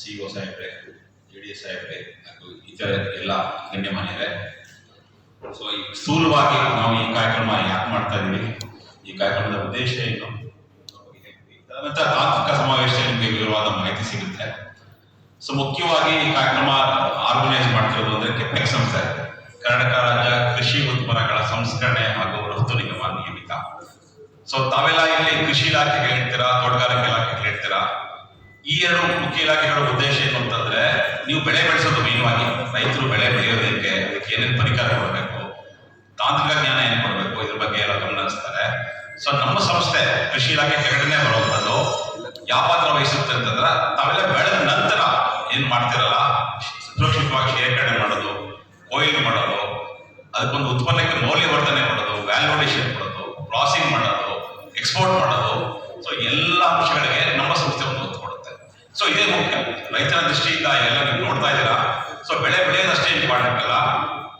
C O ಸಾಹೇಬ್ರೆ, J D S ಸಾಹೇಬ್ರೆ, ಹಾಗೂ ಇತರ ಎಲ್ಲ ಗಣ್ಯಮಾನ್ಯರೇ. ಸೊ ಈ ಸ್ಥೂಲವಾಗಿ ನಾವು ಈ ಕಾರ್ಯಕ್ರಮ ಯಾಕೆ ಮಾಡ್ತಾ ಇದ್ದೀವಿ ಈ ಕಾರ್ಯಕ್ರಮದ ಉದ್ದೇಶ ಏನು? ತದನಂತರ ತಾಂತ್ರಿಕ ಸಮಾವೇಶದಲ್ಲಿ ನಿಮಗೆ ವಿವರವಾದ ಮಾಹಿತಿ ಸಿಗುತ್ತೆ. ಸೊ ಮುಖ್ಯವಾಗಿ ಈ ಕಾರ್ಯಕ್ರಮ ಆರ್ಗನೈಸ್ ಮಾಡ್ತಿರೋದು ಅಂದ್ರೆ ಕೆಪೆಕ್ ಸಂಸ್ಥೆ. ಕರ್ನಾಟಕ ರಾಜ್ಯ ಕೃಷಿ ಉತ್ಪನ್ನಗಳ ಸಂಸ್ಕರಣೆ ಹಾಗೂ ರಫ್ತು ನಿಗಮ ನಿಯಮಿತ. ಸೊ ತಾವೆಲ್ಲ ಇಲ್ಲಿ ಕೃಷಿ ಇಲಾಖೆಗೆ ಹೇಳ್ತೀರಾ, ತೋಟಗಾರಿಕೆ ಇಲಾಖೆಗೆ ಹೇಳ್ತೀರಾ? ಈ ಎರಡು ಮುಖ್ಯ ಇಲಾಖೆಗಳ ಉದ್ದೇಶ ಏನು ಅಂತಂದ್ರೆ, ನೀವು ಬೆಳೆ ಬೆಳೆಸೋದು ಮೇನ್ವಾಗಿ, ರೈತರು ಬೆಳೆ ಬೆಳೆಯೋದಕ್ಕೆ ಅದಕ್ಕೆ ಏನೇನು ಪರಿಕರ ಕೊಡಬೇಕು, ತಾಂತ್ರಿಕ ಜ್ಞಾನ ಏನು ಕೊಡಬೇಕು, ಇದ್ರ ಬಗ್ಗೆ ಎಲ್ಲ ಗಮನ ಹರಿಸ್ತಾರೆ. ಸೊ ನಮ್ಮ ಸಂಸ್ಥೆ ಕೃಷಿ ಇಲಾಖೆ ಎರಡನೇ ಬರುವಂಥದ್ದು ಯಾವ ಪಾತ್ರ ವಹಿಸುತ್ತೆ ಅಂತಂದ್ರೆ, ತಾವೆಲ್ಲ ಬೆಳೆದ ನಂತರ ಏನ್ ಮಾಡ್ತಿರಲ್ಲ, ಸುರಕ್ಷಿತವಾಗಿ ಶೇಖರಣೆ ಮಾಡೋದು, ಕೊಯ್ಲು ಮಾಡೋದು, ಅದಕ್ಕೊಂದು ಉತ್ಪನ್ನಕ್ಕೆ ಮೌಲ್ಯವರ್ಧನೆ ಮಾಡೋದು ವ್ಯಾಲ್ಯೂಡೇಷನ್ ಮಾಡೋದು ಪ್ರಾಸಿಂಗ್ ಮಾಡೋದು ಎಕ್ಸ್ಪೋರ್ಟ್ ಮಾಡೋದು. ಸೊ ಎಲ್ಲ ಅಂಶಗಳಿಗೆ ನಮ್ಮ ಸಂಸ್ಥೆ ಒಂದು ಇದೇ ಮುಖ್ಯ. ರೈತರ ದೃಷ್ಟಿಯಿಂದ ಎಲ್ಲ ನೀವು ನೋಡ್ತಾ ಇದ್ದೀರಾ? ಸೊ ಬೆಳೆ ಬೆಳೆಯೋದಷ್ಟೇ ಇಂಪಾರ್ಟೆಂಟ್ ಅಲ್ಲ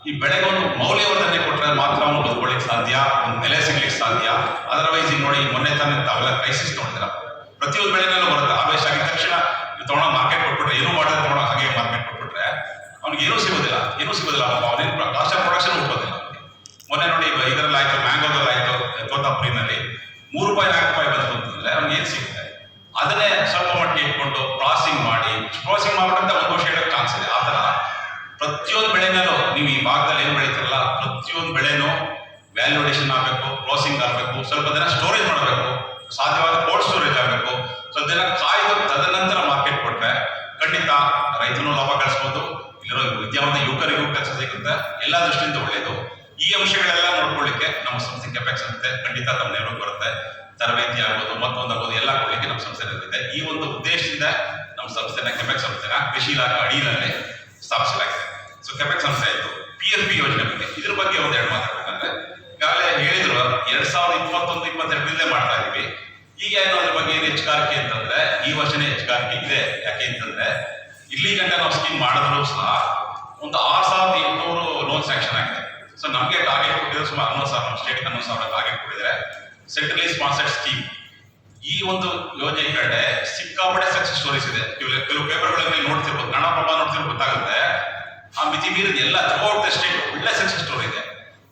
ಈ ಬೆಳೆಗೆ ಒಂದು ಮೌಲ್ಯವರ್ಧನೆ ಕೊಟ್ಟರೆ ಮಾತ್ರ ಅವನು ಬದುಕೊಳ್ಳಿಕ್ ಸಾಧ್ಯ ಒಂದು ಬೆಲೆ ಸಿಗ್ಲಿಕ್ಕೆ ಸಾಧ್ಯ. ಅದರ್ವೈಸ್ ಈಗ ನೋಡಿ, ಮೊನ್ನೆ ತಾನೇ ತಾವೆಲ್ಲ ಕ್ರೈಸಿಸ್ ನೋಡಿದಿರ ಪ್ರತಿಯೊಂದು ಬೆಳೆನಲ್ಲೂ ಬರುತ್ತೆ. ಆವೇಶ ಆಗಿದ ತಕ್ಷಣ ತಗೊಂಡ ಮಾರ್ಕೆಟ್ ಕೊಟ್ಬಿಟ್ರೆ, ಏನು ಮಾಡಿದ್ರೆ ತಗೊಂಡ ಹಾಗೆ ಮಾರ್ಕೆಟ್ ಕೊಟ್ಬಿಟ್ರೆ, ಅವ್ನಿಗೆ ಏನೂ ಸಿಗೋದಿಲ್ಲ. ಏನೂ ಸಿಗೋದಿಲ್ಲ ಅವನಿಗೆ ಕಾಸ್ಟ್ ಆಫ್ ಪ್ರೊಡಕ್ಷನ್ ಹುಟ್ಟೋದಿಲ್ಲ ಮೊನ್ನೆ ನೋಡಿ ಇದರಲ್ಲಿ ಆಯ್ತು ಮ್ಯಾಂಗೋದಲ್ಲಿ ಆಯ್ತು ತೋತಾಪುರಿನಲ್ಲಿ ಮೂರು ರೂಪಾಯಿ ನಾಲ್ಕು ರೂಪಾಯಿ ಬಂತು ಅಂತಂದ್ರೆ ಅವ್ನಿಗೆ ಏನು ಸಿಗುತ್ತೆ? ಅದನ್ನೇ ಸ್ವಲ್ಪ ಮಟ್ಟಿಗೆ ಇಟ್ಕೊಂಡು ಕ್ರಾಸಿಂಗ್ ಮಾಡಿ ಕ್ರಾಸಿಂಗ್ ಮಾಡ್ಬಿಟ್ಟಂತ ಒಂದು ವರ್ಷ ಹೇಳೋಕೆ ಚಾನ್ಸ್ ಇದೆ. ಆ ಥರ ಪ್ರತಿಯೊಂದು ಬೆಳೆನಲ್ಲೂ ನೀವು ಈ ಭಾಗದಲ್ಲಿ ಏನು ಬೆಳೀತಾರಲ್ಲ, ಪ್ರತಿಯೊಂದು ಬೆಳೆನೂ ವ್ಯಾಲ್ಯೂಡೇಷನ್ ಆಗಬೇಕು ಕ್ರಾಸಿಂಗ್ ಆಗಬೇಕು, ಸ್ವಲ್ಪ ದಿನ ಸ್ಟೋರೇಜ್ ಮಾಡಬೇಕು, ಸಾಧ್ಯವಾದ ಕೋಲ್ಡ್ ಸ್ಟೋರೇಜ್ ಆಗಬೇಕು. ಸ್ವಲ್ಪ ದಿನ ಕಾಯ್ದು ತದನಂತರ ಮಾರ್ಕೆಟ್ ಕೊಟ್ರೆ ಖಂಡಿತ ರೈತನು ಲಾಭ ಗಳಿಸ್ಬೋದು ಇಲ್ಲಿರೋ ವಿದ್ಯಾವಂತ ಯುವಕರಿಗೂ ಕೆಲಸ ಸಿಗುತ್ತೆ. ಎಲ್ಲ ದೃಷ್ಟಿಯಿಂದ ಒಳ್ಳೆಯದು ಈ ಅಂಶಗಳೆಲ್ಲ ನೋಡ್ಕೊಳ್ಳಿಕ್ಕೆ ನಮ್ಮ ಸಂಸ್ಥೆ ಕೆಪೆಕ್ಸ್ ಅಂತೆ ಖಂಡಿತ ತಮ್ಮ ನೆರವು ಬರುತ್ತೆ. ತರಬೇತಿ ಆಗ್ಬೋದು, ಮತ್ತೊಂದು ಆಗ್ಬೋದು, ಎಲ್ಲ ಕೊಡ್ಲಿಕ್ಕೆ ನಮ್ಮ ಸಂಸ್ಥೆ ಇರುತ್ತೆ ಈ ಒಂದು ಉದ್ದೇಶದಿಂದ ನಮ್ಮ ಸಂಸ್ಥೆನ ಕೆಪೆಕ್ ಸಂಸ್ಥೆನ ಕೃಷಿ ಇಲಾಖೆ ಅಡಿಯಲ್ಲಿ ಸ್ಥಾಪಿಸಲಾಗಿದೆ. ಸೊ ಕೆಪೆಕ್ ಸಂಸ್ಥೆ ಇತ್ತು ಪಿ ಎಫ್ ಪಿ ಯೋಜನೆ ಬಗ್ಗೆ. ಇದ್ರ ಬಗ್ಗೆ ಒಂದು ಎರಡು ಮಾತಾಡ್ಬೇಕಂದ್ರೆ ಈಗಾಗಲೇ ಹೇಳಿದ್ರು, ಎರಡ್ ಸಾವಿರದ ಇಪ್ಪತ್ತೊಂದು ಇಪ್ಪತ್ತೆರಡರಿಂದಲೇ ಮಾಡ್ತಾ ಇದ್ವಿ. ಈಗ ಏನು ಅದ್ರ ಬಗ್ಗೆ ಏನು ಹೆಚ್ಚುಗಾರಿಕೆ ಅಂತಂದ್ರೆ, ಈ ವರ್ಷನೇ ಹೆಚ್ಚುಗಾರಿಕೆ ಇದೆ. ಯಾಕೆ ಅಂತಂದ್ರೆ, ಇಲ್ಲಿ ಗಂಟ ನಾವು ಸ್ಕೀಮ್ ಮಾಡಿದ್ರು ಸಹ ಒಂದು ಆರು ಸಾವಿರದ ಎಂಟುನೂರು ಲೋನ್ ಸ್ಯಾಂಕ್ಷನ್ ಆಗಿದೆ. ಸೊ ನಮಗೆ ಟಾರ್ಗೆಟ್ ಕೊಟ್ಟಿದ್ರೆ ಸುಮಾರು ಹನ್ನೊಂದು ಸಾವಿರ, ನಮ್ಮ ಸ್ಟೇಟ್ ಹನ್ನೊಂದು ಸಾವಿರ ಟಾರ್ಗೆಟ್ ಕೊಟ್ಟಿದ್ದಾರೆ. ಸೆಂಟ್ರಲಿ ಸ್ಪಾನ್ಸರ್ಡ್ ಸ್ಕೀಮ್ ಈ ಒಂದು ಯೋಜನೆ ಕಡೆ ಸಿಕ್ಕಾಪಟ್ಟೆ ಸಕ್ಸಸ್ ಸ್ಟೋರೀಸ್ ಇದೆ. ಕೆಲವು ಪೇಪರ್ಗಳಲ್ಲಿ ನೋಡ್ತಿರ್ಬೋದು ಕನ್ನಡಪ್ರಭ ನೋಡ್ತಿರ್ಬೋದು, ಗೊತ್ತಾಗುತ್ತೆ. ಆ ಮಿತಿ ಮೀರಿದ ಎಲ್ಲ ಥ್ರೂಔಟ್ ದ ಸ್ಟೇಟ್ ಒಳ್ಳೆ ಸಕ್ಸಸ್ ಸ್ಟೋರಿ ಇದೆ.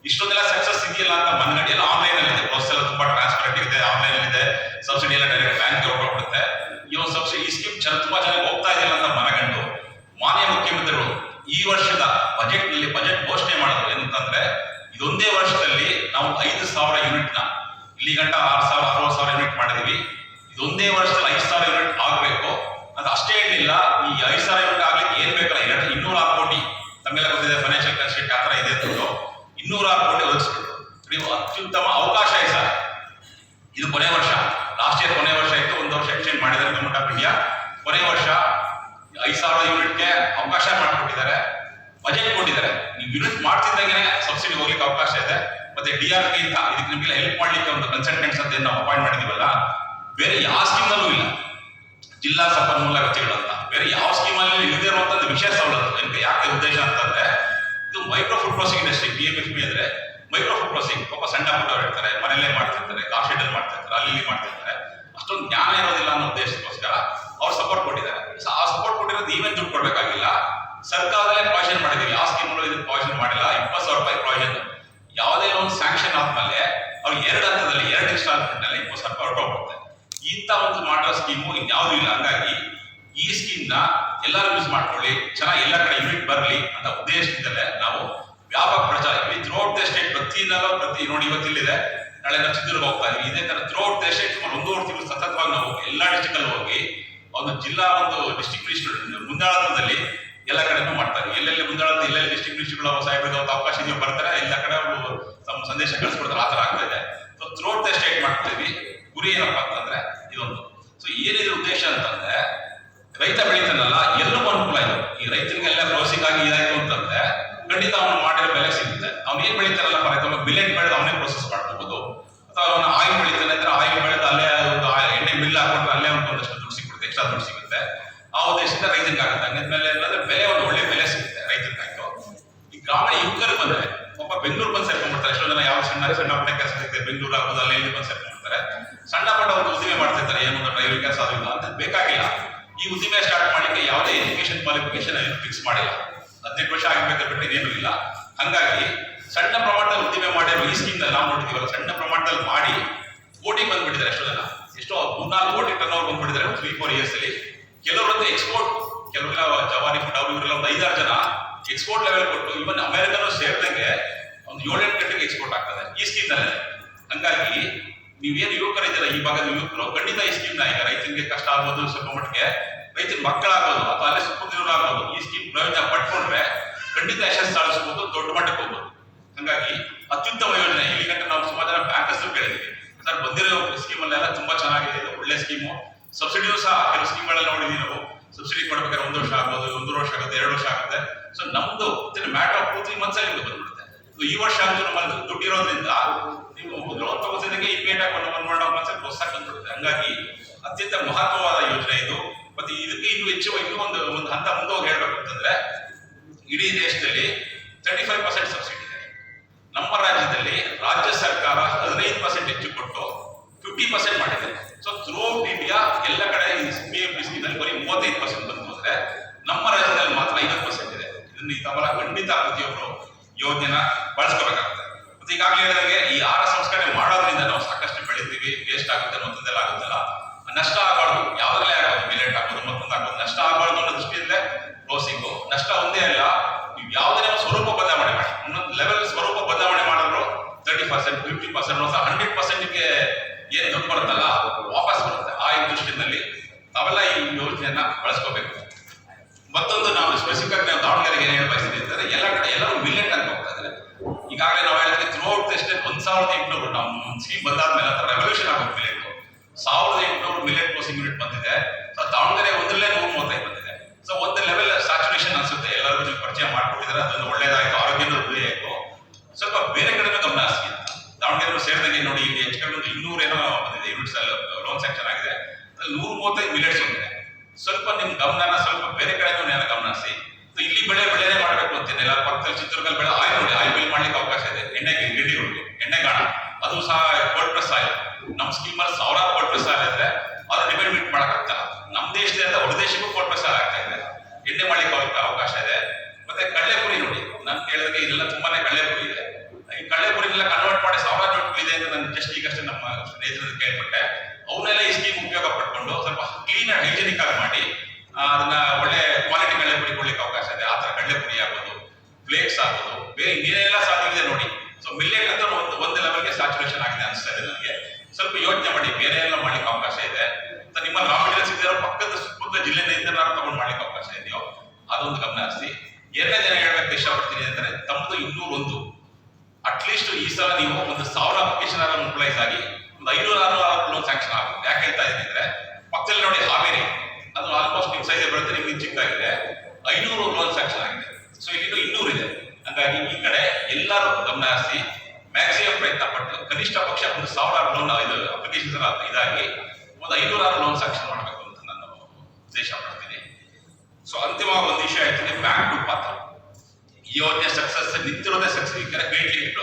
ಇಷ್ಟೊಂದೆಲ್ಲ ಸಕ್ಸಸ್ ಇದೆಯಲ್ಲ ಅಂತ ಮನಗಡಿ ಎಲ್ಲ ಆನ್ಲೈನ್ ಅಲ್ಲಿ ಇದೆ. ಪ್ರೊಸೆಸ್ ಎಲ್ಲ ತುಂಬಾ ಟ್ರಾನ್ಸ್ಪರೆಂಟ್ ಇದೆ ಆನ್ಲೈನ್ ಅಲ್ಲಿ ಇದೆ. ಸಬ್ಸಿಡಿ ಎಲ್ಲ ಡೈರೆಕ್ಟ್ ಬ್ಯಾಂಕ್ ಹೋಗ್ಬಿಡುತ್ತೆ. ಈ ಒಂದು ಸಬ್ಸಿಡಿ ಈ ಸ್ಕೀಮ್ ತುಂಬಾ ಚೆನ್ನಾಗಿ ಹೋಗ್ತಾ ಇದೆಯಲ್ಲ ಅಂತ ಮನಗಂಡು ಮಾನ್ಯ ಮುಖ್ಯಮಂತ್ರಿಗಳು ಈ ವರ್ಷದ ಇಲ್ಲಿ ಗಂಟ ಆರು ಸಾವಿರ ಅರವತ್ತು ಸಾವಿರ ಯೂನಿಟ್ ಮಾಡಿದೀವಿ. ಇದೊಂದೇ ವರ್ಷದಲ್ಲಿ ಐದು ಸಾವಿರ ಯೂನಿಟ್ ಆಗಬೇಕು. ಅದು ಅಷ್ಟೇ ಏನಿಲ್ಲ, ಈ ಐದು ಸಾವಿರ ಯೂನಿಟ್ ಆಗ್ಲಿಕ್ಕೆ ಏನ್ ಬೇಕಲ್ಲ, ಎರಡು ಇನ್ನೂರ ಆರು ಕೋಟಿ. ತಮ್ಮೆಲ್ಲ ಗೊತ್ತಿದೆ ಫೈನಾನ್ಷಿಯಲ್ ಕನ್ಸ್ಟ್ರಿಕ್ಟ್ ಆ ಥರ ಇದೆ ಅಂದ್ಬಿಟ್ಟು. ಇನ್ನೂರ ಆರು ಕೋಟಿ ಒದಗಿಸ್ಬಿಟ್ಟು ನೀವು ಅತ್ಯುತ್ತಮ ಅವಕಾಶ ಇದೆ ಸರ್ ಇದು ಕೊನೆ ವರ್ಷ. ಲಾಸ್ಟ್ ಇಯರ್ ಕೊನೆ ವರ್ಷ ಇತ್ತು, ಒಂದು ವರ್ಷ ಎಕ್ಸ್ಟೆಂಡ್ ಮಾಡಿದ್ದಾರೆ ಗೌರ್ಮೆಂಟ್ ಆಫ್ ಇಂಡಿಯಾ. ಕೊನೆ ವರ್ಷ ಐದು ಸಾವಿರ ಯೂನಿಟ್ಗೆ ಅವಕಾಶ ಮಾಡಿಕೊಟ್ಟಿದ್ದಾರೆ. ಬಜೆಟ್ ಕೊಟ್ಟಿದ್ದಾರೆ. ನೀವು ಯೂನಿಟ್ ಮಾಡ್ತಿದ್ದಂಗೆ ಸಬ್ಸಿಡಿ ಹೋಗ್ಲಿಕ್ಕೆ ಅವಕಾಶ ಇದೆ. ಮತ್ತೆ ಡಿ ಆರ್ ಕೆ ಅಂತ ಇದಕ್ಕೆ ನಿಮಗೆಲ್ಲ ಹೆಲ್ಪ್ ಮಾಡ್ಲಿಕ್ಕೆ ಒಂದು ಕನ್ಸಲ್ಟೆಂಟ್ಸ್ ಅಂತ ನಾವು ಅಪಾಯಿಂಟ್ ಮಾಡಿದೀವಲ್ಲ, ಬೇರೆ ಯಾವ ಸ್ಕೀಮ್ನಲ್ಲೂ ಇಲ್ಲ. ಜಿಲ್ಲಾ ಸಂಪನ್ಮೂಲ ವೆಚ್ಚಗಳು ಅಂತ ಬೇರೆ ಯಾವ ಸ್ಕೀಮ್ ಅಲ್ಲಿ ಇಲ್ಲದೆ ಇರುವಂತದ್ದು ವಿಶೇಷ ಸವಲತ್ತು. ಇದಕ್ಕೆ ಯಾಕೆ ಉದ್ದೇಶ ಅಂತಂದ್ರೆ ಇದು micro food processing industry B M F B ಅಂದ್ರೆ ಮೈಕ್ರೋ ಫುಡ್ ಪ್ರೊಸೆಸಿಂಗ್ ಪಾಪ ಸಣ್ಣ ಪುಟ್ಟವ್ರು ಇರ್ತಾರೆ, ಮನೆಯಲ್ಲೇ ಮಾಡ್ತಿರ್ತಾರೆ ಕಾಫಿ ಶೆಡ್ ಮಾಡ್ತಿರ್ತಾರೆ, ಅಲ್ಲಿ ಮಾಡ್ತಿರ್ತಾರೆ. ಅಷ್ಟೊಂದು ಜ್ಞಾನ ಇರೋದಿಲ್ಲ ಅನ್ನೋ ಉದ್ದೇಶಕ್ಕೋಸ್ಕರ ಅವ್ರು ಸಪೋರ್ಟ್ ಕೊಟ್ಟಿದ್ದಾರೆ. ಆ ಸಪೋರ್ಟ್ ಕೊಟ್ಟಿರೋದು ಈವನ್ ದುಡ್ಡು ಕೊಡ್ಬೇಕಾಗಿಲ್ಲ. ಸರ್ಕಾರದಲ್ಲೇ ಪ್ರಾವಿಷನ್ ಮಾಡಿದ್ದೀವಿ. ಆ ಸ್ಕೀಮ್ಗಳು ಇದು ಪ್ರಾವಿಷನ್ ಮಾಡಿಲ್ಲ. ಇಪ್ಪತ್ತು ಸಾವಿರ ರೂಪಾಯಿ ಪ್ರಾವಿಷನ್ ಯಾವುದೇ ಒಂದು ಸ್ಯಾಂಕ್ಷನ್ ಆದ್ಮೇಲೆ ಅವ್ರು ಎರಡು ಹಂತದಲ್ಲಿ, ಎರಡು ಇನ್ಸ್ಟಾಲ್ಮೆಂಟ್ ಅಲ್ಲಿ ಇಪ್ಪತ್ತು ಸಾವಿರ ರೂಪಾಯಿ ಇಂಥ ಒಂದು ಮಾಡೋ ಸ್ಕೀಮು ಇನ್ಯಾವುದೂ ಇಲ್ಲ. ಹಂಗಾಗಿ ಈ ಸ್ಕೀಮ್ನ ಎಲ್ಲರೂ ಯೂಸ್ ಮಾಡ್ಕೊಳ್ಳಿ, ಚೆನ್ನಾಗಿ ಎಲ್ಲ ಕಡೆ ಯೂನಿಟ್ ಬರಲಿ ಅಂತ ಉದ್ದೇಶದಿಂದಲೇ ನಾವು ವ್ಯಾಪಕ ಪ್ರಚಾರ ಇಲ್ಲಿ ಥ್ರೌಟ್ ದ ಸ್ಟೇಟ್ ಪ್ರತಿ ಪ್ರತಿ, ನೋಡಿ ಇವತ್ತಿಲ್ಲಿದೆ ನಾಳೆ ನಾವು ಚಿತ್ರದುರ್ಗ ಹೋಗ್ತಾ ಇದೀವಿ ಇದೇ ತರ ಥ್ರೌಟ್ ದ ಸ್ಟೇಟ್ ಸುಮಾರು ಒಂದೂವರೆ ತಿಂಗಳು ಸತತವಾಗಿ ನಾವು ಎಲ್ಲಾ ಡಿಸ್ಟಿಕ್ ಅಲ್ಲಿ ಹೋಗಿ, ಒಂದು ಜಿಲ್ಲಾ ಒಂದು ಡಿಸ್ಟಿಕ್ ಮುಂದಾಳತ್ವದಲ್ಲಿ ಎಲ್ಲ ಕಡೆನೂ ಮಾಡ್ತಾರೆ. ಎಲ್ಲೆಲ್ಲಿ ಮುಂದಾಳತ್ವ ಎಲ್ಲೆಲ್ಲಿ ಡಿಸ್ಟ್ರಿಕ್ಟ್ ಮಿನಿಸ್ಟರ್ಗಳು ಸಾಹೇಬ್ರಿಗೆ ಅವತ್ತು ಅವಕಾಶ ಇದೆಯೋ ಬರ್ತಾರೆ. ಎಲ್ಲ ಕಡೆ ತಮ್ಮ ಸಂದೇಶ ಕಳಿಸ್ಕೊಡ್ತಾರೆ. ಆ ಥರ ಆಗ್ತಾ ಇದೆ. ಸೊ ಥ್ರೋಟ್ ದ ಸ್ಟೇಟ್ ಮಾಡ್ತೀವಿ? ಗುರಿ ಏನಪ್ಪಾ ಅಂತಂದ್ರೆ ಇದೊಂದು. ಸೊ ಏನಿದ್ರ ಉದ್ದೇಶ ಅಂತಂದ್ರೆ, ರೈತ ಬೆಳೀತಾನಲ್ಲ, ಎಲ್ಲರಿಗೂ ಅನುಕೂಲ ಇದೆ ಈ ರೈತರಿಗೆಲ್ಲ ಪ್ರೋಸಿಂಗ್ ಆಗಿ ಇದಾಯ್ತು ಅಂತಂದ್ರೆ, ಖಂಡಿತ ಅವನು ಮಾಡಿರೋ ಬೆಲೆ ಸಿಗುತ್ತೆ. ಅವ್ನು ಏನ್ ಬೆಳೀತಾರಲ್ಲ ಫಾರ್ ಎಕ್ಸಾಂಪಲ್ ಬಿಲೆಟ್ ಬೆಳೆದು ಅವನೇ ಪ್ರೋಸೆಸ್ ಮಾಡ್ಕೋಬಹುದು ಅಥವಾ ಅವನ ಆಯಿಲ್ ಬೆಳೀತಾನೆ ಅಂದ್ರೆ ಆಯಿಲ್ ಬೆಳೆದು ಅಲ್ಲೇ ಒಂದು ಎಣ್ಣೆ ಮಿಲ್ ಹಾಕೊಂಡ್ರೆ ಅಲ್ಲೇ ಒಂದು ಒಂದಷ್ಟು ದುಡ್ಡು ಸಿಗುತ್ತೆ ಎಕ್ಸ್ಟ್ರಾ ದುಡ್ಡು ಸಿಗುತ್ತೆ. ಆ ಉದ್ದೇಶದಿಂದ ರೈತರಿಗೆ ಆಗುತ್ತೆ ಹಂಗಂದ್ಮೇಲೆ ಏನಂದ್ರೆ ಬೆಲೆ ಒಂದು ಒಳ್ಳೆ ಬೆಲೆ ಸಿಗುತ್ತೆ ರೈತರಿಗಾಯ್ತು ಈ ಗ್ರಾಮೀಣ ಯುವಕರು ಬಂದ್ರೆ ಒಬ್ಬ ಬೆಂಗಳೂರು ಬಂದು ಸೇರ್ಕೊಂಡ್ಬಿಡ್ತಾರೆ ಎಷ್ಟೋ ಜನ ಯಾವ ಸಣ್ಣ ಸಣ್ಣ ಪುಟ್ಟ ಕೆಲಸ ಸಿಗುತ್ತೆ ಬೆಂಗಳೂರು ಕನ್ಸೆಪ್ಟ್ ಮಾಡ್ತಾರೆ ಸಣ್ಣ ಪುಟ್ಟ ಒಂದು ಉದ್ದಿಮೆ ಮಾಡ್ತಿರ್ತಾರೆ, ಏನೊಂದು ಡ್ರೈವಿಂಗ್ ಕೆಲಸ ಆಗಿಲ್ಲ ಅಂತ ಬೇಕಾಗಿಲ್ಲ. ಈ ಉದ್ದಿಮೆ ಸ್ಟಾರ್ಟ್ ಮಾಡಲಿಕ್ಕೆ ಯಾವುದೇ ಎಜುಕೇಶನ್ ಕ್ವಾಲಿಫಿಕೇಶನ್ ಫಿಕ್ಸ್ ಮಾಡಿಲ್ಲ. ಹದಿನೆಂಟು ವರ್ಷ ಆಗಬೇಕಾದ್ರೆ ಬಿಟ್ಟು ಇದೇನು ಇಲ್ಲ. ಹಂಗಾಗಿ ಸಣ್ಣ ಪ್ರಮಾಣದಲ್ಲಿ ಉದ್ದಿಮೆ ಮಾಡಿರೋ ಈ ಸ್ಕೀಮ್ ನಾವು ನೋಡ್ತೀವಲ್ಲ ಸಣ್ಣ ಪ್ರಮಾಣದಲ್ಲಿ ಮಾಡಿ ಕೋಟಿಗೆ ಬಂದ್ಬಿಟ್ಟಿದ್ದಾರೆ ಎಷ್ಟೋ ಜನ ಎಷ್ಟೋ ಮೂರ್ನಾಲ್ಕು ಕೋಟಿ ಟರ್ನ್ ಅವ್ರು ಬಂದ್ಬಿಟ್ಟಿದ್ದಾರೆ ತ್ರೀ ಫೋರ್ ಇಯರ್ಸ್ ಅಲ್ಲಿ. ಕೆಲವರಂತೆ ಎಕ್ಸ್ಪೋರ್ಟ್ ಕೆಲವರೆಲ್ಲ ಜವಾರಿ ಫುಡ್ ಅವರು ಇವರೆಲ್ಲ ಒಂದು ಐದಾರು ಜನ ಎಕ್ಸ್ಪೋರ್ಟ್ ಲೆವೆಲ್ ಕೊಟ್ಟು ಇವನ್ ಅಮೆರಿಕನೂ ಸೇರಿದಂಗೆ ಒಂದು ಏಳೆಂಟು ಗಂಟೆಗೆ ಎಕ್ಸ್ಪೋರ್ಟ್ ಆಗ್ತದೆ. ಈ ಸ್ಕೀಮ್ನಲ್ಲಿ ಹಂಗಾಗಿ ನೀವೇನು ಯುವಕರಿದ್ದೀರ ಈ ಭಾಗದ ಯುವಕರು, ಖಂಡಿತ ಈ ಸ್ಕೀಮ್ ಈಗ ರೈತನಿಗೆ ಕಷ್ಟ ಆಗ್ಬೋದು ಸ್ವಲ್ಪ ಮಟ್ಟಿಗೆ ರೈತನ ಮಕ್ಕಳಾಗೋದು ಅಥವಾ ಅಲ್ಲೇ ಸುಖದಿರೋರಾಗೋದು ಈ ಸ್ಕೀಮ್ ಪ್ರಯೋಜನ ಪಡ್ಕೊಂಡ್ರೆ ಖಂಡಿತ ಯಶಸ್ಸು ಸಾಧಿಸಬಹುದು ದೊಡ್ಡ ಮಟ್ಟಕ್ಕೆ ಹೋಗ್ಬೋದು. ಹಂಗಾಗಿ ಅತ್ಯುತ್ತಮ ಯೋಜನೆ ಇಲ್ಲಿ ಗಂಟೆ ನಾವು ಸುಮಾರು ಜನ ಬ್ಯಾಂಕರ್ಸ್ ಕೇಳಿದ್ವಿ. ಸರ್, ಬಂದಿರೋ ಸ್ಕೀಮ್ ಅಲ್ಲೆಲ್ಲ ತುಂಬಾ ಚೆನ್ನಾಗಿದೆ ಒಳ್ಳೆ ಸ್ಕೀಮು ಸಬ್ಸಿಡಿಯೂ ಸಹ ಕೆಲವು ಸ್ಕೀಮ್ಗಳೆಲ್ಲ ನೋಡಿದೀವಿ ನಾವು. ಸಬ್ಸಿಡಿ ಕೊಡ್ಬೇಕಾದ್ರೆ ಒಂದು ವರ್ಷ ಆಗ್ಬೋದು ಒಂದು ವರ್ಷ ಆಗುತ್ತೆ, ಎರಡು ವರ್ಷ ಆಗುತ್ತೆ. ಸೊ ನಮ್ದು matter of two three months ಬಂದ್ಬಿಡುತ್ತೆ. ಈ ವರ್ಷ ನಮ್ಮಲ್ಲಿ ದುಡ್ಡಿರೋದ್ರಿಂದ ನೀವು ಅತ್ಯಂತ ಮಹತ್ವವಾದ ಯೋಜನೆ ಇದು. ಮತ್ತೆ ಇದಕ್ಕೆ ಇನ್ನು ಹೆಚ್ಚು ಇನ್ನೂ ಒಂದು ಒಂದು ಹಂತ ಮುಂದೋಗಿ ಹೇಳಬೇಕು ಅಂತಂದ್ರೆ, ಇಡೀ ದೇಶದಲ್ಲಿ ತರ್ಟಿ ಫೈವ್ ಪರ್ಸೆಂಟ್ ಸಬ್ಸಿಡಿ ಇದೆ. ನಮ್ಮ ರಾಜ್ಯದಲ್ಲಿ ರಾಜ್ಯ ಸರ್ಕಾರ ಹದಿನೈದು ಪರ್ಸೆಂಟ್ ಹೆಚ್ಚು ಕೊಟ್ಟು ಫಿಫ್ಟಿ ಪರ್ಸೆಂಟ್ ಮಾಡಿದೆ. ಸೊ ಥ್ರೂ ಔಟ್ ಇಂಡಿಯಾ ಎಲ್ಲ ಕಡೆ ಪಿ ಬರೀ ಮೂವತ್ತೈದು ಪರ್ಸೆಂಟ್ ಬಂತು ಅಂದ್ರೆ ನಮ್ಮ ರಾಜ್ಯದಲ್ಲಿ ಮಾತ್ರ ಐವತ್ತು ಪರ್ಸೆಂಟ್ ಇದೆ. ಇದನ್ನು ಈ ತಮ್ಮ ಖಂಡಿತ ಪ್ರತಿಯೊಬ್ಬರು ಯೋಜನೆ ಬಳಸ್ಕೋಬೇಕಾಗುತ್ತೆ. ಮತ್ತೆ ಈಗಾಗಲೇ ಹೇಳಿದಾಗೆ ಈ ಆಹಾರ ಸಂಸ್ಕರಣೆ ಮಾಡೋದ್ರಿಂದ ನಾವು ಸಾಕಷ್ಟು ಬೆಳಿತೀವಿ ವೇಸ್ಟ್ ಆಗುತ್ತೆ ಅನ್ನೋದೆಲ್ಲ ಆಗುತ್ತಲ್ಲ. ನಷ್ಟ ಆಗಬಾರ್ದು. ಯಾವಾಗಲೇ ಆಗೋದು ಮಿಲೆಟ್ ಆಗೋದು ಮತ್ತೊಂದು ಹಾಕೋದು ನಷ್ಟ ಆಗಬಾರ್ದು ಅನ್ನೋ ದೃಷ್ಟಿಯಿಂದ ಕ್ಲೋಸಿಂಗು ನಷ್ಟ ಒಂದೇ ಅಲ್ಲ, ನೀವು ಯಾವುದೇ ಸ್ವರೂಪ ಬದಲಾವಣೆ ಮಾಡಿ. ಇನ್ನೊಂದು ಲೆವೆಲ್ ಸ್ವರೂಪ ಬದಲಾವಣೆ ಮಾಡಿದ್ರು thirty percent fifty percent hundred ಪರ್ಸೆಂಟ್ಗೆ ಏನು ದುಡ್ಡು ಬರುತ್ತಲ್ಲ, ವಾಪಸ್ ಬರುತ್ತೆ. ಆ ದೃಷ್ಟಿನಲ್ಲಿ ತಾವೆಲ್ಲ ಈ ಯೋಜನೆಯನ್ನ ಬಳಸ್ಕೋಬೇಕು. ಮತ್ತೊಂದು ನಾವು ಸ್ಪೆಸಿಫಿಕ್ ನಾವು ದಾವಣಗೆರೆಗೆ ಏನು ಬಯಸ್ತೀವಿ ಅಂತಂದ್ರೆ, ಎಲ್ಲ ಕಡೆ ಎಲ್ಲರೂ ಮಿಲೆಟ್ ಅಂತ ಹೋಗ್ತಾ ಇದ್ದಾರೆ. ಈಗಾಗಲೇ ನಾವು ಹೇಳಿದ್ರೆ ಥ್ರೂ ಔಟ್ ಎಸ್ಟೇಟ್ ಒಂದ್ ಸಾವಿರದ ಎಂಟುನೂರು ನಾವು ಸ್ಕೀಮ್ ಬಂದಾದ್ಮೇಲೆ ಅಂತ ರೆವಲ್ಯೂಷನ್ ಆಗೋದು ಮಿಲೆಟ್ ಸಾವಿರದ ಎಂಟುನೂರು ಮಿಲೆಟ್ ಕೋಸಿಂಗ್ ಯೂನಿಟ್ ಬಂದಿದೆ ಸೊ ದಾವಣಗೆರೆ ಒಂದರಲ್ಲೇ ನೂರ ಮೂವತ್ತೈದು ಬಂದಿದೆ ಸೊ ಒಂದು ಲೆವೆಲ್ ಸ್ಯಾಚುರೇಷನ್ ಅನ್ಸುತ್ತೆ ಎಲ್ಲರಿಗೂ ನೀವು ಪರಿಚಯ ಮಾಡ್ಕೊಟ್ಟಿದ್ದಾರೆ ಅದೊಂದು ಒಳ್ಳೇದಾಯ್ತು ಆರೋಗ್ಯನೂ ವೃದ್ಧಿ ಆಯ್ತು ಸ್ವಲ್ಪ ಬೇರೆ ಕಡೆನೂ ಗಮನ ಹರಿಸಿ ಅಂತ ದಾವಣಗೆರೆ ಸೇರಿದಂಗೆ ನೋಡಿ ಇಲ್ಲಿ ಹೆಚ್ಚು ಕಡಿಮೆ ಒಂದು ಇನ್ನೂರ ಏನೋ ಬಂದಿದೆ ಯೂನಿಟ್ಸ್ ಲೋನ್ ಸ್ಯಾಂಕ್ಷನ್ ಆಗಿದೆ ಅದ್ರಲ್ಲಿ ನೂರ ಮೂವತ್ತೈದು ಮಿಲಿಯಟ್ಸ್ ಹೊಂದಿದೆ ಸ್ವಲ್ಪ ನಿಮ್ ಗಮನನ ಸ್ವಲ್ಪ ಬೇರೆ ಕಡೆನೂ ನೀವು ಗಮನಿಸಿ ಇಲ್ಲಿ ಬೆಳೆ ಬೆಳೆನೇ ಮಾಡಬೇಕು ಅಂತೀನಿ ಎಲ್ಲ ಪಕ್ಕದಲ್ಲಿ ಚಿತ್ರದಲ್ಲಿ ಬೆಳೆ ಆಯಿಲ್ ನೋಡಿ. ಆಯಿಲ್ ಮಿಲ್ ಮಾಡ್ಲಿಕ್ಕೆ ಅವಕಾಶ ಇದೆ. ಎಣ್ಣೆ ಗಿಂಡಿಗಳಿಗೆ ಎಣ್ಣೆ ಗಾಣ. ಅದು ಸಹ ಕೋಲ್ಡ್ ಪ್ರೆಸ್ ಆಯಿಲ್ ನಮ್ಮ ಸ್ಕೀಮಲ್ಲಿ ಸಾವಿರಾರು ಕೋಲ್ಡ್ ಪ್ರೆಸ್ ಆಯಿಲ್ ಇದ್ರೆ ಅದು ಡಿಪೆಂಡ್ ಮೀಟ್ ಮಾಡಕ್ಕಾಗ್ತಲ್ಲ. ನಮ್ಮ ದೇಶದಿಂದ ಹೊರ ದೇಶಕ್ಕೂ ಕೋಲ್ಡ್ ಪ್ರೆಸ್ ಆಯಿಲ್ ಆಗ್ತಾ ಇದೆ ಎಣ್ಣೆ ಮಾಡ್ಲಿಕ್ಕೆ ಅವಕಾಶ ಇದೆ. ಮತ್ತೆ ಕಳ್ಳೆಪುರಿ ನೋಡಿ. ನಾನು ಕೇಳಿದ್ರೆ ಇದೆಲ್ಲ ತುಂಬಾನೇ ಕಳ್ಳೆಪುರಿ ಇದೆ. ಈ ಕಡಲೆಪುರಿನೆಲ್ಲ ಕನ್ವರ್ಟ್ ಮಾಡಿ ಸಾವಿರಾರು ನೋಟ್ಗಳು ಇದೆ ಅಂತ ನಾನು ಜಸ್ಟ್ ಈಗಷ್ಟೇ ನಮ್ಮ ಸ್ನೇಹಿತರಲ್ಲಿ ಕೇಳ್ಪಟ್ಟೆ ಅವನ್ನೆಲ್ಲ ಈ ಸ್ಕೀಮ್ ಉಪಯೋಗ ಪಡ್ಕೊಂಡು ಸ್ವಲ್ಪ ಕ್ಲೀನ್ ಆಗಿ ಹೈಜೆನಿಕ್ ಆಗಿ ಮಾಡಿ ಆ, ಅದನ್ನ ಒಳ್ಳೆ ಕ್ವಾಲಿಟಿ ಮೇಲೆ ಕೊಡ್ಲಿಕ್ಕೆ ಅವಕಾಶ ಇದೆ. ಆ ಕಡಲೆ ಪುಡಿ ಆಗ್ಬೋದು ಫ್ಲೇಕ್ಸ್ ಆಗ್ಬೋದು, ಬೇರೆ ಇನ್ನೇನೆಲ್ಲ ಸಾಧ್ಯವಿದೆ ನೋಡಿ. ಸೊ ಮಿಲ್ಲೆಟ್ ಅಂತ ಒಂದು ಒಂದು ಲೆವೆಲ್ಗೆ ಸ್ಯಾಚುರೇಷನ್ ಆಗಿದೆ ಅನಿಸ್ತಾ ಇದೆ ನನಗೆ. ಸ್ವಲ್ಪ ಯೋಚನೆ ಮಾಡಿ, ಬೇರೆ ಎಲ್ಲ ಮಾಡ್ಲಿಕ್ಕೆ ಅವಕಾಶ ಇದೆ. ನಿಮ್ಮ ರಾ ಮೆಟೀರಿಯಲ್ಸ್ ಪಕ್ಕದ ಸುತ್ತಮುತ್ತ ಜಿಲ್ಲೆಯಿಂದ ನಾನು ತಗೊಂಡು ಮಾಡ್ಲಿಕ್ಕೆ ಅವಕಾಶ ಇದೆಯೋ? ಅದೊಂದು ಗಮನ ಹರಿಸಿ. ಎರಡನೇ ಜನ ಹೇಳ್ಬೇಕು ಇಷ್ಟಪಡ್ತೀನಿ ಅಂದ್ರೆ ತಮ್ಮದು ಇನ್ನೂರ ಒಂದು ಅಟ್ಲೀಸ್ಟ್ ಈ ಸಲ ನೀವು ಒಂದು ಸಾವಿರ ಅಪ್ಲಿಕೇಶನ್ ಮೊಬಿಲೈಸ್ ಆಗಿ, ಒಂದು ಐನೂರ ಆರು ಲೋನ್ ಸ್ಯಾಂಕ್ಷನ್ ಆಗುತ್ತೆ ಯಾಕೆ ಹೇಳ್ತಾ ಇದ್ದೀನಿ ಅಂದ್ರೆ ಪಕ್ಕದಲ್ಲಿ ನೋಡಿ ಹಾವೇರಿ ಅದು ಆಲ್ಮೋಸ್ಟ್ ನಿಮ್ಮ ಸೈಜ್ ಬರುತ್ತೆ ನಿಮ್ಗೆ ಚಿಕ್ಕಾಗಿದೆ ಐನೂರು ಲೋನ್ ಸ್ಯಾಂಕ್ಷನ್ ಆಗಿದೆ ಸೊ ಇಲ್ಲಿ ಇನ್ನೂರು ಇದೆ ಹಾಗಾಗಿ ಈ ಕಡೆ ಎಲ್ಲರೂ ಗಮನ ಹರಿಸಿ ಮ್ಯಾಕ್ಸಿಮಮ್ ಪ್ರಯತ್ನ ಪಟ್ಟು ಕನಿಷ್ಠ ಪಕ್ಷ ಒಂದು ಸಾವಿರಾರು ಲೋನ್ ಇದು ಅಪ್ಲಿಕೇಶನ್ ಇದಾಗಿ ಒಂದು ಐನೂರಾರು ಲೋನ್ ಸ್ಯಾಂಕ್ಷನ್ ಮಾಡಬೇಕು ಅಂತ ನಾನು ಉದ್ದೇಶ ಮಾಡ್ತೀನಿ. ಸೊ ಅಂತಿಮ ಒಂದು ವಿಷಯ ಆಯ್ತದೆ ಬ್ಯಾಂಕ್ ಪಾತ್ರ. ಈ ಯೋಜನೆ ಸಕ್ಸಸ್ ನಿಂತಿರೋದೇ ಸಕ್ಸಸ್ ಕಡೆ ಕ್ರೆಡಿಟ್ ಲಿಮಿಟ್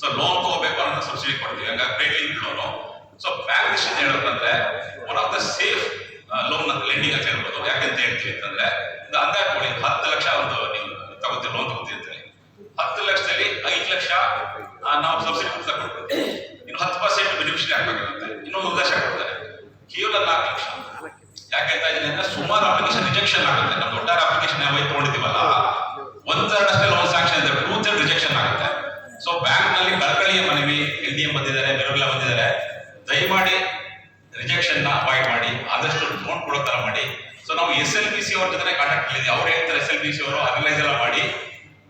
ಸೊ ಲೋನ್ ತಗೋಬೇಕು ಅನ್ನೋ ಸಬ್ಸಿಡಿ ಕೊಡ್ತೀವಿ ಹಂಗ credit limit loan so bank ವಿಷಯ ಹೇಳೋದಂದ್ರೆ one of the safe loan lending ಅಂತ ಹೇಳ್ಬೋದು. ಯಾಕಂತ ಹೇಳ್ತೀವಿ ಅಂತಂದ್ರೆ ಅಂದಾಜು ಕೊಡಿ, ಹತ್ತು ಲಕ್ಷ ಒಂದು ನೀವು ತಗೋತೀವಿ ಲೋನ್ ತಗೋತೀವಿ ಹತ್ತು ಲಕ್ಷ ನಾವು ಸಬ್ಸಿಡಿ ಅಂತ ಕೊಡ್ತೀವಿ ಇನ್ನು ಹತ್ತು ಪರ್ಸೆಂಟ್ ಬೆನಿಫಿಷರಿ ಆಗ್ಬೇಕಾಗುತ್ತೆ. ಇನ್ನೊಂದು ಲಕ್ಷ ಕೊಡ್ತಾರೆ ಕೇವಲ ನಾಲ್ಕು ಲಕ್ಷ. ಯಾಕೆ ಅಂತ ಅಂದ್ರೆ ಸುಮಾರು ಅಪ್ಲಿಕೇಶನ್ ರಿಜೆಕ್ಷನ್ ಆಗುತ್ತೆ. ನಮ್ಮ ದೊಡ್ಡ ಅಪ್ಲಿಕೇಶನ್ ಯಾವ ತಗೊಂಡಿದ್ದೀವಲ್ಲ ಒಂದ್ ಥರ್ಡ್ ಅಷ್ಟೇ ಲೋನ್ ಸ್ಯಾಂಕ್ಷನ್ ಇದೆ ಟೂ ಥರ್ಡ್ ರಿಜೆಕ್ಷನ್ ಆಗುತ್ತೆ. ಸೊ ಬ್ಯಾಂಕ್ನಲ್ಲಿ ಕಳಕಳಿಯ ಮನವಿ, ಎಲ್ ಡಿ ಎಂ ಬಂದಿದ್ದಾರೆ ಬಂದಿದ್ದಾರೆ. ದಯಮಾಡಿ ರಿಜೆಕ್ಷನ್ನ ಅವಾಯ್ಡ್ ಮಾಡಿ, ಆದಷ್ಟು ಲೋನ್ ಕೊಡೋ ತರ ಮಾಡಿ. ಸೊ ನಾವು ಎಸ್ ಎಲ್ ಬಿ ಸಿ ಅವ್ರ ಜೊತೆ ಕಾಂಟ್ಯಾಕ್ಟ್ ಅಲ್ಲಿ ಅವ್ರು ಹೇಳ್ತಾರೆ ಎಸ್ ಎಲ್ ಬಿ ಸಿ ಅವರು ಅನಲೈಸ್ ಎಲ್ಲ ಮಾಡಿ.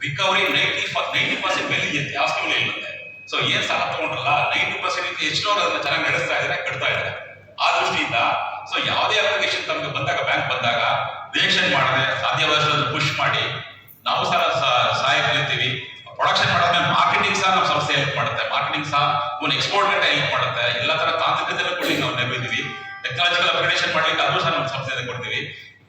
ರಿಕವರಿ ನೈಂಟಿ ನೈಂಟಿ ಪರ್ಸೆಂಟ್ ಮೇಲೆ ಇದೆಯಂತೆ ಯಾವ ಮೇಲೆ ಇಲ್ಲಂತೆ ಸೊ ಏನ್ ಸಾಲ ತಗೊಂಡ್ರಲ್ಲ ನೈಂಟಿ ಪರ್ಸೆಂಟ್ ಎಷ್ಟೋರು ಅದನ್ನ ಚೆನ್ನಾಗಿ ನಡೆಸ್ತಾ ಇದ್ದಾರೆ ಕಟ್ತಾ ಇದ್ದಾರೆ ಆ ದೃಷ್ಟಿಯಿಂದ ಸೊ ಯಾವುದೇ ಅಪ್ಲಿಕೇಶನ್ ತಮಗೆ ಬಂದಾಗ ಬ್ಯಾಂಕ್ ಬಂದಾಗ ರಿಯಾಕ್ಷನ್ ಮಾಡದೆ, ಸಾಧ್ಯವಾದಷ್ಟು ಪುಷ್ ಮಾಡಿ, ನಾವು ಸಹ ಸಹಾಯ ಕಲಿತೀವಿ ಪ್ರೊಡಕ್ಷನ್ ಮಾಡಿದ್ರೆ ಮಾರ್ಕೆಟಿಂಗ್ ಸಹ ನಮ್ಮ ಸಂಸ್ಥೆ ಹೆಲ್ಪ್ ಮಾಡುತ್ತೆ. ಮಾರ್ಕೆಟಿಂಗ್ ಸಹ ಒಂದು ಎಕ್ಸ್ಪೋರ್ಟ್ ಗಂಟೆ ಹೆಲ್ಪ್ ಮಾಡುತ್ತೆ. ಎಲ್ಲ ತರ ತಾಂತ್ರಿಕತೆ ಕೊಡ್ಲಿಕ್ಕೆ ನಾವು ನೆರವಿದ್ದೀವಿ ಟೆಕ್ನಾಲಜಿಕಲ್ ಅಪ್ಗ್ರೇಡೇಷನ್ ಮಾಡ್ಲಿಕ್ಕೆ ಅದು ಸಹ ನಮ್ಮ ಸಂಸ್ಥೆ ಕೊಡ್ತೀವಿ.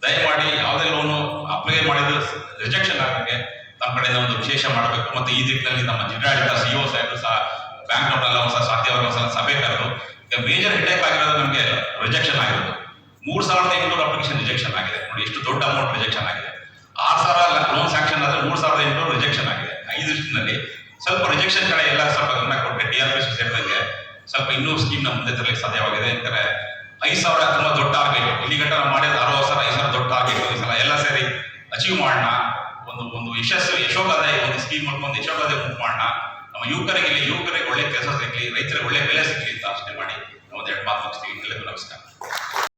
ದಯಮಾಡಿ ಯಾವುದೇ ಲೋನು ಅಪ್ಲೈ ಮಾಡಿದ್ರೆ ರಿಜೆಕ್ಷನ್ ಆಗಂಗೆ ತಮ್ಮ ಕಡೆಯಿಂದ ಒಂದು ವಿಶೇಷ ಮಾಡಬೇಕು. ಮತ್ತು ಈ ದಿಕ್ಕಿನಲ್ಲಿ ನಮ್ಮ ಜಿಲ್ಲಾಡಳಿತ ಸಿಇಒ ಸಾಹೇಬರು ಸಹ, ಬ್ಯಾಂಕ್ನವರೆಲ್ಲ ಒಂದು ಸಹ ಸಾಧ್ಯವಾದ ಸಲ ಸಭೆ ಕರೆದು ಮೇಜರ್ ಹೆಡೇಕ್ ಆಗಿರೋದು ನಮಗೆ ರಿಜೆಕ್ಷನ್ ಆಗಿರೋದು. ಮೂರು ಸಾವಿರದ ಎಂಟುನೂರು ಅಪ್ಲಿಕೇಶನ್ ರಿಜೆಕ್ಷನ್ ಆಗಿದೆ. ನೋಡಿ, ಎಷ್ಟು ದೊಡ್ಡ ಅಮೌಂಟ್ ರಿಜೆಕ್ಷನ್ ಆಗಿದೆ. ಆರು ಸಾವಿರ ಲೋನ್ ಸ್ಯಾಂಕ್ಷನ್ ಆದ್ರೆ ಮೂರ್ ಸಾವಿರದ ಎಂಟುನೂರು ರಿಜೆಕ್ಷನ್ ಆಗಿದೆ. ಐದು ವರ್ಷದಲ್ಲಿ ಸ್ವಲ್ಪ ರಿಜೆಕ್ಷನ್ ಕಡೆ ಎಲ್ಲ ಸ್ವಲ್ಪ ಗಮನ ಕೊಟ್ಟರೆ ಡಿ ಆರ್ ಪಿ ಸೇರಿದಂಗೆ ಸ್ವಲ್ಪ ಇನ್ನೂ ಸ್ಕೀಮ್ನ ಮುಂದೆ ತರಲಿಕ್ಕೆ ಸಾಧ್ಯವಾಗಿದೆ. ಯಾಕಂದರೆ ಐದು ಸಾವಿರ ತುಂಬ ದೊಡ್ಡ ಟಾರ್ಗೆಟ್ ಇಲ್ಲಿ ಗಂಟ ನಾವು ಮಾಡಿದ ಅರವತ್ತು ಸಾವಿರ, ಐದು ಸಾವಿರ ದೊಡ್ಡ ಟಾರ್ಗೆಟ್ ಈ ಸಲ ಎಲ್ಲ ಸೇರಿ ಅಚೀವ್ ಮಾಡೋಣ. ಒಂದು ಒಂದು ಯಶಸ್ಸು, ಯಶೋಗಾದೆ ಒಂದು ಸ್ಕೀಮ್ ಮಾಡ್ಕೊಂಡು ಯಶೋಗಾದೆ ಉಂಟು ಮಾಡೋಣ ನಮ್ಮ ಯುವಕರಿಗೆ ಯುವಕರಿಗೆ ಒಳ್ಳೆ ಕೆಲಸ ಸಿಗಲಿ, ರೈತರಿಗೆ ಒಳ್ಳೆ ಬೆಲೆ ಸಿಗಲಿ ಅಂತ ಅಷ್ಟೇ ಮಾಡಿ. ಒಂದೆರಡು ಮಾತು ಮುಗಿಸ್ತೀವಿ. ಎಲ್ಲರಿಗೂ ನಮಸ್ಕಾರ.